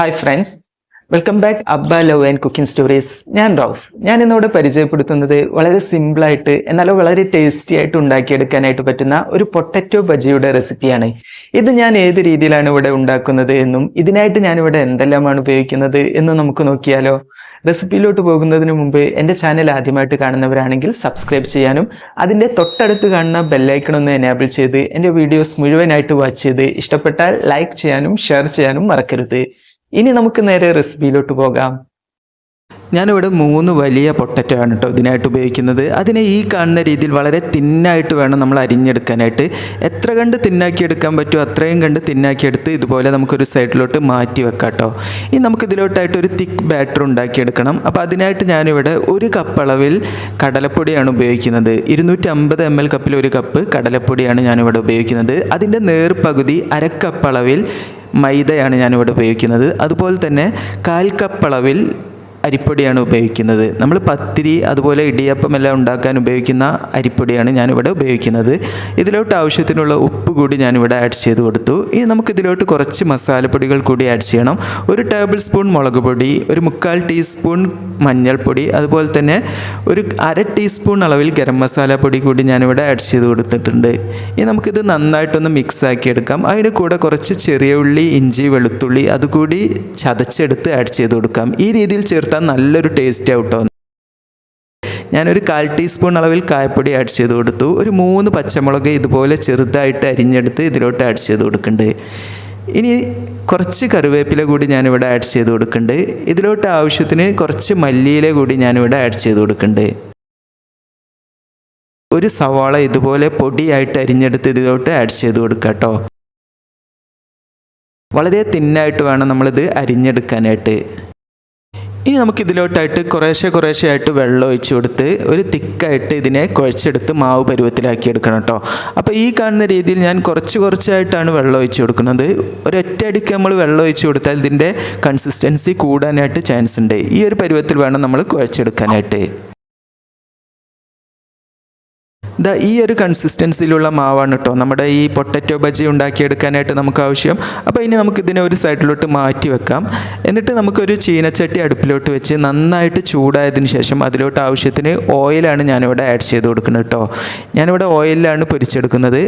Hi friends welcome back Abba love and cooking stories ഞാൻ റൌഫ്. ഞാൻ ഇന്നിവിടെ പരിചയപ്പെടുത്തുന്നത് വളരെ സിമ്പിളായിട്ട് എന്നാലും വളരെ ടേസ്റ്റി ആയിട്ട് ഉണ്ടാക്കിയെടുക്കാനായിട്ട് പറ്റുന്ന ഒരു പൊട്ടറ്റോ ബജിയുടെ റെസിപ്പിയാണ് ഇത് ഞാൻ ഏത് രീതിയിലാണ് ഇവിടെ ഉണ്ടാക്കുന്നത് എന്നും ഇതിനായിട്ട് ഞാൻ ഇവിടെ എന്തെല്ലാമാണ് ഉപയോഗിക്കുന്നത് എന്നും നമുക്ക് നോക്കിയാലോ. റെസിപ്പിയിലോട്ട് പോകുന്നതിന് മുമ്പ് എന്റെ ചാനൽ ആദ്യമായിട്ട് കാണുന്നവരാണെങ്കിൽ സബ്സ്ക്രൈബ് ചെയ്യാനും അതിന്റെ തൊട്ടടുത്ത് കാണുന്ന ബെല്ലൈക്കൺ ഒന്ന് എനേബിൾ ചെയ്ത് എന്റെ വീഡിയോസ് മുഴുവനായിട്ട് വാച്ച് ചെയ്ത് ഇഷ്ടപ്പെട്ടാൽ ലൈക്ക് ചെയ്യാനും ഷെയർ ചെയ്യാനും മറക്കരുത്. ഇനി നമുക്ക് നേരെ റെസിപ്പിയിലോട്ട് പോകാം. ഞാനിവിടെ മൂന്ന് വലിയ പൊട്ടറ്റോ ആണ് കേട്ടോ ഇതിനായിട്ട് ഉപയോഗിക്കുന്നത്. അതിനെ ഈ കാണുന്ന രീതിയിൽ വളരെ തിന്നായിട്ട് വേണം നമ്മൾ അരിഞ്ഞെടുക്കാനായിട്ട്. എത്ര കണ്ട് തിന്നാക്കിയെടുക്കാൻ പറ്റുമോ അത്രയും കണ്ട് തിന്നാക്കിയെടുത്ത് ഇതുപോലെ നമുക്കൊരു സൈഡിലോട്ട് മാറ്റി വെക്കാം കേട്ടോ ഇനി നമുക്ക് ഇതിലോട്ടായിട്ട് ഒരു തിക്ക് ബാറ്റർ ഉണ്ടാക്കിയെടുക്കണം. അപ്പോൾ അതിനായിട്ട് ഞാനിവിടെ ഒരു കപ്പ് അളവിൽ കടലപ്പൊടിയാണ് ഉപയോഗിക്കുന്നത്. ഇരുന്നൂറ്റി അമ്പത് എം എൽ കപ്പിൽ ഒരു കപ്പ് കടലപ്പൊടിയാണ് ഞാനിവിടെ ഉപയോഗിക്കുന്നത്. അതിന്റെ നേർപകുതി അര കപ്പ് അളവിൽ മൈദയാണ് ഞാനിവിടെ ഉപയോഗിക്കുന്നത്. അതുപോലെ തന്നെ കാൽ കപ്പ് അളവിൽ അരിപ്പൊടിയാണ് ഉപയോഗിക്കുന്നത്. നമ്മൾ പത്തിരി അതുപോലെ ഇടിയപ്പം എല്ലാം ഉണ്ടാക്കാൻ ഉപയോഗിക്കുന്ന അരിപ്പൊടിയാണ് ഞാനിവിടെ ഉപയോഗിക്കുന്നത്. ഇതിലോട്ട് ആവശ്യത്തിനുള്ള ഉപ്പ് കൂടി ഞാനിവിടെ ആഡ് ചെയ്ത് കൊടുത്തു. ഇനി നമുക്ക് ഇതിലോട്ട് കുറച്ച് മസാലപ്പൊടികൾ കൂടി ആഡ് ചെയ്യണം. ഒരു ടേബിൾ സ്പൂൺ മുളക് പൊടി ഒരു മുക്കാൽ ടീസ്പൂൺ മഞ്ഞൾപ്പൊടി അതുപോലെ തന്നെ ഒരു അര ടീസ്പൂൺ അളവിൽ ഗരം മസാല പൊടി കൂടി ഞാനിവിടെ ആഡ് ചെയ്ത് കൊടുത്തിട്ടുണ്ട്. ഇനി നമുക്കിത് നന്നായിട്ടൊന്ന് മിക്സ് ആക്കിയെടുക്കാം. അതിന് കൂടെ കുറച്ച് ചെറിയ ഉള്ളി ഇഞ്ചി വെളുത്തുള്ളി അതുകൂടി ചതച്ചെടുത്ത് ആഡ് ചെയ്ത് കൊടുക്കാം. ഈ രീതിയിൽ ചേർത്താൽ നല്ലൊരു ടേസ്റ്റ് ആവട്ടോ ഞാനൊരു കാൽ ടീസ്പൂൺ അളവിൽ കായപ്പൊടി ആഡ് ചെയ്ത് കൊടുത്തു. ഒരു മൂന്ന് പച്ചമുളക് ഇതുപോലെ ചെറുതായിട്ട് അരിഞ്ഞെടുത്ത് ഇതിലോട്ട് ആഡ് ചെയ്ത് കൊടുക്കുന്നുണ്ട്. ഇനി കുറച്ച് കറിവേപ്പില കൂടി ഞാനിവിടെ ആഡ് ചെയ്ത് കൊടുക്കുന്നുണ്ട്. ഇതിലോട്ട് ആവശ്യത്തിന് കുറച്ച് മല്ലിയില കൂടി ഞാനിവിടെ ആഡ് ചെയ്ത് കൊടുക്കുന്നുണ്ട്. ഒരു സവാള ഇതുപോലെ പൊടിയായിട്ട് അരിഞ്ഞെടുത്ത് ഇതിലോട്ട് ആഡ് ചെയ്ത് കൊടുക്കുക കേട്ടോ. വളരെ തിന്നായിട്ട് വേണം നമ്മളിത് അരിഞ്ഞെടുക്കാനായിട്ട്. ഇനി നമുക്ക് ഇതിലോട്ടായിട്ട് കുറേശ്ശെ കുറേശ്ശെ ആയിട്ട് വെള്ളം ഒഴിച്ച് കൊടുത്ത് ഒരു തിക്കായിട്ട് ഇതിനെ കുഴച്ചെടുത്ത് മാവ് പരുവത്തിലാക്കി എടുക്കണം കേട്ടോ. അപ്പോൾ ഈ കാണുന്ന രീതിയിൽ ഞാൻ കുറച്ച് കുറച്ചായിട്ടാണ് വെള്ളം ഒഴിച്ച് കൊടുക്കുന്നത്. ഒരൊറ്റ അടിക്ക് നമ്മൾ വെള്ളം ഒഴിച്ച് കൊടുത്താൽ ഇതിന്റെ കൺസിസ്റ്റൻസി കൂടാനായിട്ട് ചാൻസ് ഉണ്ട്. ഈ ഒരു പരുവത്തിൽ വേണം നമ്മൾ കുഴച്ചെടുക്കാനായിട്ട്. ഇതാ ഈ ഒരു കൺസിസ്റ്റൻസിയിലുള്ള മാവാണ് കേട്ടോ നമ്മുടെ ഈ പൊട്ടറ്റോ ബജി ഉണ്ടാക്കിയെടുക്കാനായിട്ട് നമുക്ക് ആവശ്യം. അപ്പോൾ ഇനി നമുക്ക് ഇതിനെ ഒരു സൈഡിലോട്ട് മാറ്റി വെക്കാം. എന്നിട്ട് നമുക്കൊരു ചീനച്ചട്ടി അടുപ്പിലോട്ട് വെച്ച് നന്നായിട്ട് ചൂടായതിന് ശേഷം അതിലോട്ട് ആവശ്യത്തിന് ഓയിലാണ് ഞാനിവിടെ ആഡ് ചെയ്ത് കൊടുക്കുന്നത് കേട്ടോ ഞാനിവിടെ ഓയിലാണ് പൊരിച്ചെടുക്കുന്നത്.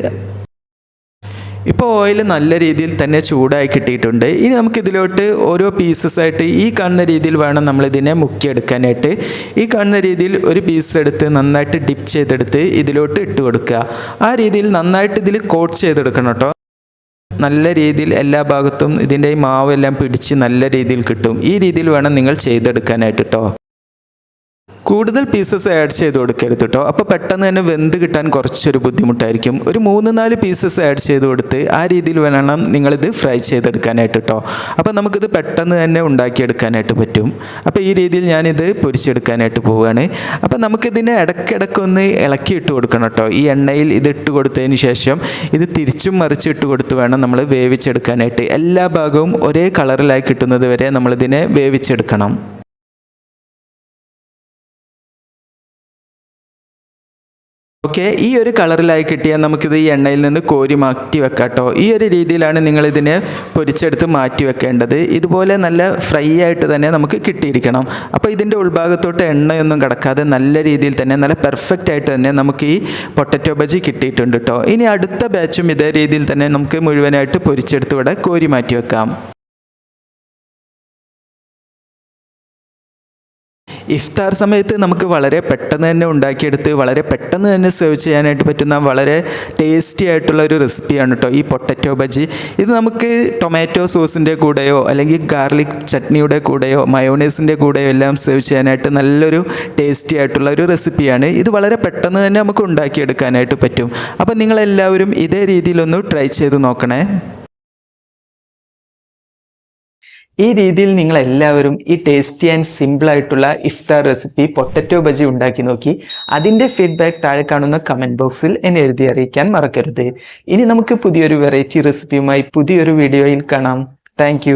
ഇപ്പോൾ ഓയിൽ നല്ല രീതിയിൽ തന്നെ ചൂടായി കിട്ടിയിട്ടുണ്ട്. ഇനി നമുക്കിതിലോട്ട് ഓരോ പീസസ് ആയിട്ട് ഈ കാണുന്ന രീതിയിൽ വേണം നമ്മളിതിനെ മുക്കിയെടുക്കാനായിട്ട്. ഈ കാണുന്ന രീതിയിൽ ഒരു പീസ് എടുത്ത് നന്നായിട്ട് ഡിപ്പ് ചെയ്തെടുത്ത് ഇതിലോട്ട് ഇട്ട് കൊടുക്കുക. ആ രീതിയിൽ നന്നായിട്ട് ഇതിൽ കോട്ട് ചെയ്തെടുക്കണം കേട്ടോ. നല്ല രീതിയിൽ എല്ലാ ഭാഗത്തും ഇതിന്റെ മാവെല്ലാം പിടിച്ച് നല്ല രീതിയിൽ കിട്ടും. ഈ രീതിയിൽ വേണം നിങ്ങൾ ചെയ്തെടുക്കാനായിട്ട് കേട്ടോ. കൂടുതൽ പീസസ് ആഡ് ചെയ്ത് കൊടുക്കരുത് കേട്ടോ അപ്പോൾ പെട്ടെന്ന് തന്നെ വെന്ത് കിട്ടാൻ കുറച്ചൊരു ബുദ്ധിമുട്ടായിരിക്കും. ഒരു മൂന്ന് നാല് പീസസ് ആഡ് ചെയ്ത് കൊടുത്ത് ആ രീതിയിൽ വേണം നിങ്ങളിത് ഫ്രൈ ചെയ്തെടുക്കാനായിട്ട് കേട്ടോ അപ്പോൾ നമുക്കിത് പെട്ടെന്ന് തന്നെ ഉണ്ടാക്കിയെടുക്കാനായിട്ട് പറ്റും. അപ്പോൾ ഈ രീതിയിൽ ഞാനിത് പൊരിച്ചെടുക്കാനായിട്ട് പോവുകയാണ്. അപ്പോൾ നമുക്കിതിനെ ഇടയ്ക്കിടയ്ക്കൊന്ന് ഇളക്കി ഇട്ട് കൊടുക്കണം കേട്ടോ ഈ എണ്ണയിൽ ഇത് ഇട്ട് കൊടുത്തതിന് ശേഷം ഇത് തിരിച്ചും മറിച്ച് ഇട്ട് കൊടുത്ത് വേണം നമ്മൾ വേവിച്ചെടുക്കാനായിട്ട്. എല്ലാ ഭാഗവും ഒരേ കളറിലായി കിട്ടുന്നത് വരെ നമ്മളിതിനെ വേവിച്ചെടുക്കണം. ഓക്കെ ഈ ഒരു കളറിലായി കിട്ടിയാൽ നമുക്കിത് ഈ എണ്ണയിൽ നിന്ന് കോരി മാറ്റി വെക്കാട്ടോ. കേട്ടോ ഈ ഒരു രീതിയിലാണ് നിങ്ങൾ ഇതിനെ പൊരിച്ചെടുത്ത് മാറ്റി വെക്കേണ്ടത്. ഇതുപോലെ നല്ല ഫ്രൈ ആയിട്ട് തന്നെ നമുക്ക് കിട്ടിയിരിക്കണം. അപ്പോൾ ഇതിന്റെ ഉൾഭാഗത്തോട്ട് എണ്ണയൊന്നും കിടക്കാതെ നല്ല രീതിയിൽ തന്നെ നല്ല പെർഫെക്റ്റ് ആയിട്ട് തന്നെ നമുക്ക് ഈ പൊട്ടറ്റോ ബജി കിട്ടിയിട്ടുണ്ട് കേട്ടോ ഇനി അടുത്ത ബാച്ചും ഇതേ രീതിയിൽ തന്നെ നമുക്ക് മുഴുവനായിട്ട് പൊരിച്ചെടുത്ത് ഇവിടെ കോരി മാറ്റി വെക്കാം. ഇഫ്താർ സമയത്ത് നമുക്ക് വളരെ പെട്ടെന്ന് തന്നെ ഉണ്ടാക്കിയെടുത്ത് വളരെ പെട്ടെന്ന് തന്നെ സെർവ് ചെയ്യാനായിട്ട് പറ്റുന്ന വളരെ ടേസ്റ്റി ആയിട്ടുള്ള ഒരു റെസിപ്പിയാണ് കേട്ടോ ഈ പൊട്ടറ്റോ ബജി ഇത് നമുക്ക് ടൊമാറ്റോ സോസിന്റെ കൂടെയോ അല്ലെങ്കിൽ ഗാർലിക് ചട്നിയുടെ കൂടെയോ മയോണൈസിന്റെ കൂടെയോ എല്ലാം സെർവ് ചെയ്യാനായിട്ട് നല്ലൊരു ടേസ്റ്റി ആയിട്ടുള്ള ഒരു റെസിപ്പിയാണ് ഇത് വളരെ പെട്ടെന്ന് തന്നെ നമുക്ക് ഉണ്ടാക്കിയെടുക്കാനായിട്ട് പറ്റും. അപ്പോൾ നിങ്ങളെല്ലാവരും ഇതേ രീതിയിലൊന്ന് ട്രൈ ചെയ്ത് നോക്കണേ. ഈ രീതിയിൽ നിങ്ങൾ എല്ലാവരും ഈ ടേസ്റ്റി ആൻഡ് സിമ്പിൾ ആയിട്ടുള്ള ഇഫ്താർ റെസിപ്പി പൊട്ടറ്റോ ബജി ഉണ്ടാക്കി നോക്കി. അതിന്റെ ഫീഡ്ബാക്ക് താഴെ കാണുന്ന കമന്റ് ബോക്സിൽ എന്നെ എഴുതി അറിയിക്കാൻ മറക്കരുത്. ഇനി നമുക്ക് പുതിയൊരു വെറൈറ്റി റെസിപ്പിയുമായി പുതിയൊരു വീഡിയോയിൽ കാണാം. താങ്ക്